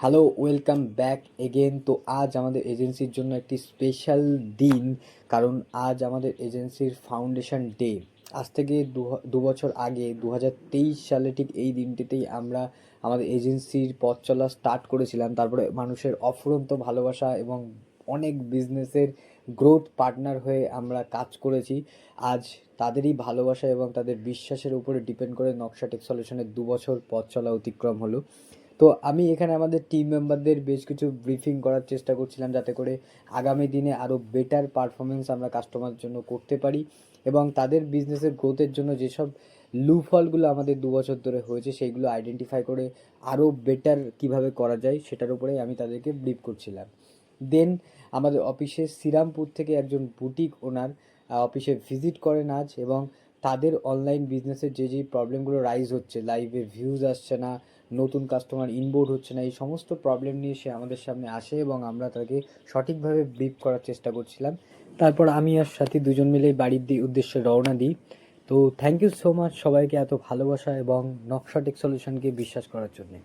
Hello, welcome back again তো আজ আমাদের এজেন্সির জন্য একটি স্পেশাল দিন, কারণ আজ আমাদের এজেন্সির ফাউন্ডেশন ডে। আজ থেকে দু বছর আগে দু হাজার তেইশ সালে ঠিক এই দিনটিতেই আমরা আমাদের এজেন্সির পথ চলা স্টার্ট করেছিলাম। তারপরে মানুষের অফুরন্ত ভালোবাসা এবং অনেক বিজনেসের গ্রোথ পার্টনার হয়ে আমরা কাজ করেছি। আজ তাদেরই ভালোবাসা এবং তাদের বিশ্বাসের উপরে ডিপেন্ড করে নকশা টেক সলিউশনের দু বছর পথ চলা অতিক্রম হলো। তো আমি এখানে আমাদের টিম মেম্বারদের বেশ কিছু ব্রিফিং করার চেষ্টা করছিলাম যাতে করে আগামী দিনে আরও বেটার পারফরমেন্স আমরা কাস্টমারের জন্য করতে পারি এবং তাদের বিজনেসের গ্রোথের জন্য যেসব লুফলগুলো আমাদের দু বছর ধরে হয়েছে, সেইগুলো আইডেন্টিফাই করে আরও বেটার কীভাবে করা যায় সেটার উপরে আমি তাদেরকে ব্রিফ করছিলাম। দেন আমাদের অফিসে শ্রীরামপুর থেকে একজন বুটিক ওনার অফিসে ভিজিট করেন আজ এবং তাদের অনলাইন বিজনেসের যে যে প্রবলেমগুলো রাইজ হচ্ছে লাইভে ভিউজ আসছে না, নতুন কাস্টমার ইনবোর্ড হচ্ছে না, এই সমস্ত প্রবলেম নিয়ে সে আমাদের সামনে আসে এবং আমরা তাকে সঠিকভাবে ব্রিফ করার চেষ্টা করছিলাম। তারপর আমি আর সাথে দুজন মিলে বাড়ির দিয়ে উদ্দেশ্যে রওনা দিই। তো থ্যাংক ইউ সো মাচ সবাইকে এত ভালোবাসা এবং নকশা টেক সলিউশনকে বিশ্বাস করার জন্যে।